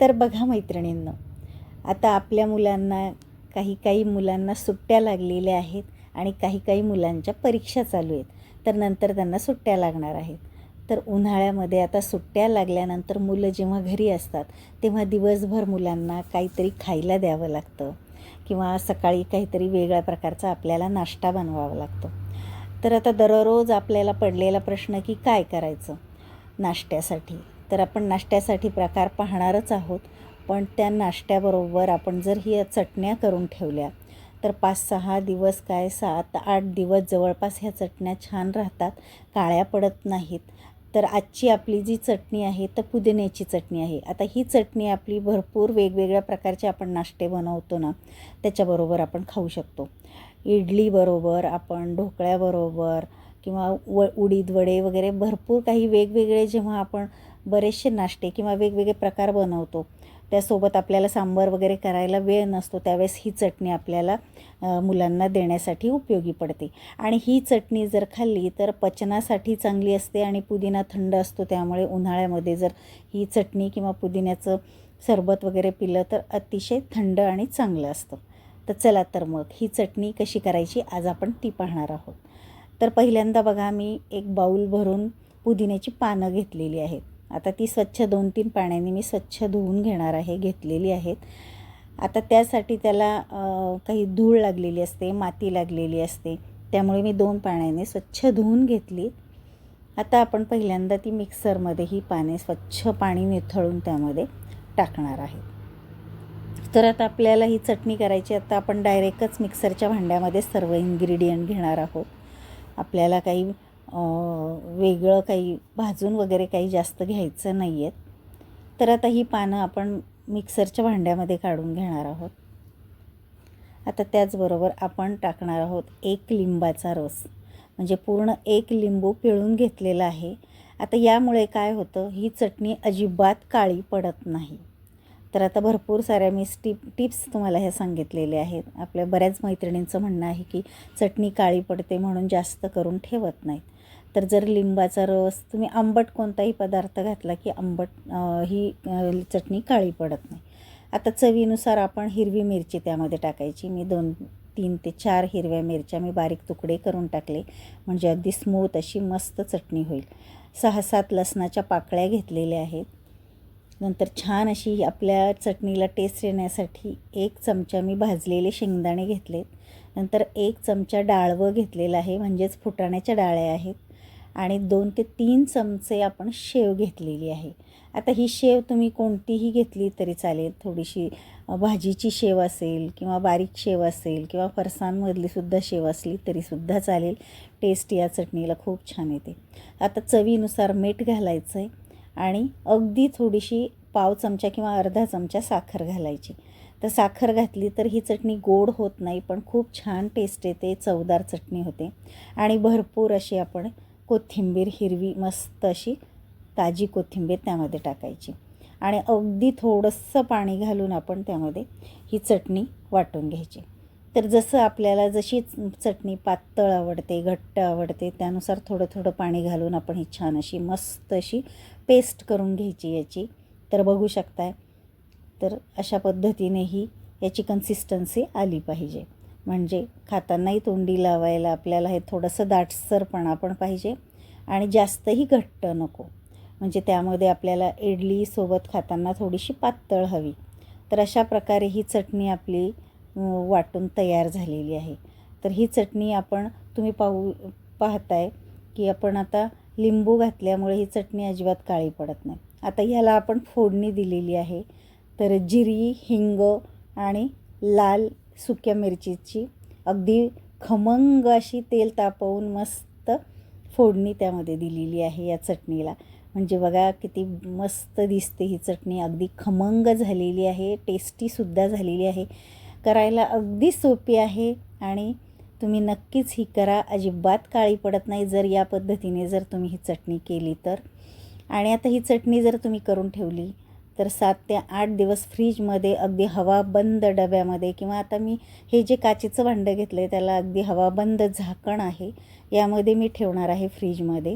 तर बघा मैत्रिणींनो आता आपल्या मुलांना काही काही मुलांना सुट्ट्या लागलेल्या आहेत आणि काही काही मुलांच्या परीक्षा चालू आहेत. तर नंतर त्यांना सुट्ट्या लागणार आहेत. तर उन्हाळ्यामध्ये आता सुट्ट्या लागल्यानंतर मुलं जेव्हा घरी असतात तेव्हा दिवसभर मुलांना काहीतरी खायला द्यावं लागतं किंवा सकाळी काहीतरी वेगळ्या प्रकारचा आपल्याला नाश्ता बनवावा लागतो. तर आता दररोज आपल्याला पडलेला प्रश्न की काय करायचं नाश्त्यासाठी? तर आपण नाश्त्यासाठी प्रकार पाहणारच आहोत. पण त्या नाश्त्याबरोबर आपण जर ही चटण्या करून ठेवल्या तर पाच सहा दिवस काय सात आठ दिवस जवळपास ह्या चटण्या छान राहतात काळ्या पडत नाहीत. तर आजची आपली जी चटणी आहे तर पुदिन्याची चटणी आहे. आता ही चटणी आपली भरपूर वेगवेगळ्या प्रकारचे आपण नाश्ते बनवतो ना त्याच्याबरोबर आपण खाऊ शकतो. इडलीबरोबर आपण ढोकळ्याबरोबर किंवा व उडीद वडे वगैरे भरपूर काही वेगवेगळे जेव्हा आपण बरेचसे नाश्ते किंवा वेगवेगळे प्रकार बनवतो. त्यासोबत आपल्याला सांबार वगैरे करायला वेळ नसतो. त्यावेळेस ही चटणी आपल्याला मुलांना देण्यासाठी उपयोगी पडते. आणि ही चटणी जर खाल्ली तर पचनासाठी चांगली असते आणि पुदिना थंड असतो. त्यामुळे उन्हाळ्यामध्ये जर ही चटणी किंवा पुदिन्याचं सरबत वगैरे पिलं तर अतिशय थंड आणि चांगलं असतं. तर चला तर मग ही चटणी कशी करायची आज आपण ती पाहणार आहोत. तर पहिल्यांदा बघा मी एक बाऊल भरून पुदिन्याची पानं घेतलेली आहेत. आता ती स्वच्छ दोन तीन पाण्याने मी स्वच्छ धुवून घेणार आहे घेतलेली आहेत. आता त्यासाठी त्याला काही धूळ लागलेली असते माती लागलेली असते त्यामुळे मी दोन पाण्याने स्वच्छ धुवून घेतली. आता आपण पहिल्यांदा ती मिक्सरमध्ये ही पाने स्वच्छ पाणी निथळून त्यामध्ये टाकणार आहे. तर आता आपल्याला ही चटणी करायची आता आपण डायरेक्टच मिक्सरच्या भांड्यामध्ये सर्व इन्ग्रेडियंट घेणार आहोत. आपल्याला काही वेगळं काही भाजून वगैरे काही जास्त घ्यायचं नाही आहेत तर आता ही पानं आपण मिक्सरच्या भांड्यामध्ये काढून घेणार आहोत. आता त्याचबरोबर आपण टाकणार आहोत एक लिंबाचा रस. म्हणजे पूर्ण एक लिंबू पिळून घेतलेला आहे. आता यामुळे काय होतं ही चटणी अजिबात काळी पडत नाही. तर आता भरपूर साऱ्या मी स्टिप टिप्स तुम्हाला ह्या सांगितलेल्या आहेत. आपल्या बऱ्याच मैत्रिणींचं म्हणणं आहे की चटणी काळी पडते म्हणून जास्त करून ठेवत नाहीत. तर जर लिंबाचा रस तुम्ही आंबट कोणताही पदार्थ घातला की आंबट ही चटणी काळी पडत नाही. आता चवीनुसार आपण हिरवी मिरची त्यामध्ये टाकायची. मी दोन तीन ते चार हिरव्या मिरच्या मी बारीक तुकडे करून टाकले. म्हणजे अगदी स्मूथ अशी मस्त चटणी होईल. सहा सात लसणाच्या पाकळ्या घेतलेल्या आहेत. नंतर छान अशी आपल्या चटणीला टेस्ट येण्यासाठी एक चमचा मी भाजलेले शेंगदाणे घेतलेत. नंतर एक चमचा डाळवं घेतलेलं आहे. म्हणजेच फुटाण्याच्या डाळ्या आहेत. आणि दोन ते तीन चमचे आपण शेव घेतलेली आहे. आता ही शेव तुम्ही कोणतीही घेतली तरी चालेल. थोडीशी भाजीची शेव असेल किंवा बारीक शेव असेल किंवा फरसांमधलीसुद्धा शेव असली तरीसुद्धा चालेल. टेस्ट या चटणीला खूप छान येते. आता चवीनुसार मीठ घालायचं आहे आणि अगदी थोडीशी पाव चमचा किंवा अर्धा चमचा साखर घालायची. तर साखर घातली तर ही चटणी गोड होत नाही पण खूप छान टेस्ट येते. चवदार चटणी होते. आणि भरपूर अशी आपण कोथिंबीर हिरवी मस्त अशी ताजी कोथिंबीर त्यामध्ये टाकायची. आणि अगदी थोडंसं पाणी घालून आपण त्यामध्ये ही चटणी वाटून घ्यायची. तर जसं आपल्याला जशी चटणी पातळ आवडते घट्ट आवडते त्यानुसार थोडं थोडं पाणी घालून आपण ही छान अशी मस्त अशी पेस्ट करून घ्यायची याची. तर बघू शकताय. तर अशा पद्धतीने ही याची कन्सिस्टन्सी आली पाहिजे. म्हणजे खातानाही तोंडी लावायला आपल्याला हे थोडंसं दाटसरपणा पण पाहिजे आणि जास्तही घट्ट नको. म्हणजे त्यामध्ये आपल्याला इडलीसोबत खाताना थोडीशी पातळ हवी. तर अशा प्रकारे ही चटणी आपली वाटून तयार झालेली आहे. तर ही चटणी आपण तुम्ही पाहू पाहताय की आपण आता लिंबू घातल्यामुळे ही चटणी अजिबात काळी पडत नाही. आता ह्याला आपण फोडणी दिलेली आहे. तर जिरी हिंग आणि लाल सुक्या मिरचीची. अगदी खमंग अशी तेल तापवून मस्त फोडणी त्यामध्ये दिलेली आहे या चटणीला. म्हणजे बघा किती मस्त दिसते ही चटणी. अगदी खमंग झालेली आहे टेस्टीसुद्धा झालेली आहे. करायला अगदी सोपी आहे आणि तुम्ही नक्कीच ही करा. अजिबात काळी पडत नाही जर या पद्धतीने जर तुम्ही ही चटणी केली तर. आणि आता ही चटणी जर तुम्ही करून ठेवली तर सात ते आठ दिवस फ्रीजमध्ये अगदी हवा बंद डब्यामध्ये किंवा आता मी हे जे काचेचं भांडं घेतलं आहे त्याला अगदी हवा बंद झाकण आहे यामध्ये मी ठेवणार आहे फ्रीजमध्ये.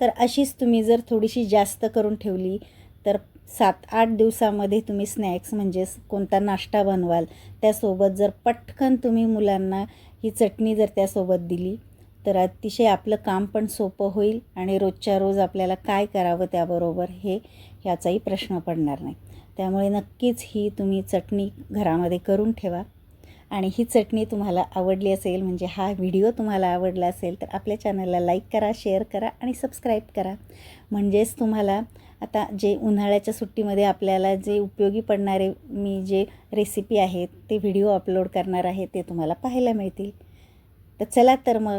तर अशीच तुम्ही जर थोडीशी जास्त करून ठेवली तर सात आठ दिवसामध्ये तुम्ही स्नॅक्स म्हणजेच कोणता नाश्ता बनवाल त्यासोबत जर पटकन तुम्ही मुलांना ही चटणी जर त्यासोबत दिली तर अतिशय आपलं काम पण सोपं होईल आणि रोजच्या रोज आपल्याला काय करावं त्याबरोबर हे ह्याचाही प्रश्न पडणार नाही. त्यामुळे नक्कीच ही तुम्ही चटणी घरामध्ये करून ठेवा. आणि ही चटणी तुम्हाला आवडली असेल म्हणजे हा व्हिडिओ तुम्हाला आवडला असेल तर आपल्या चॅनलला लाईक करा शेअर करा आणि सबस्क्राईब करा. म्हणजेच तुम्हाला आता जे उन्हाळ्याच्या सुट्टीमध्ये आपल्याला जे उपयोगी पडणारे मी जे रेसिपी आहेत ते व्हिडिओ अपलोड करणार आहे ते तुम्हाला पाहायला मिळतील. तर चला तर मग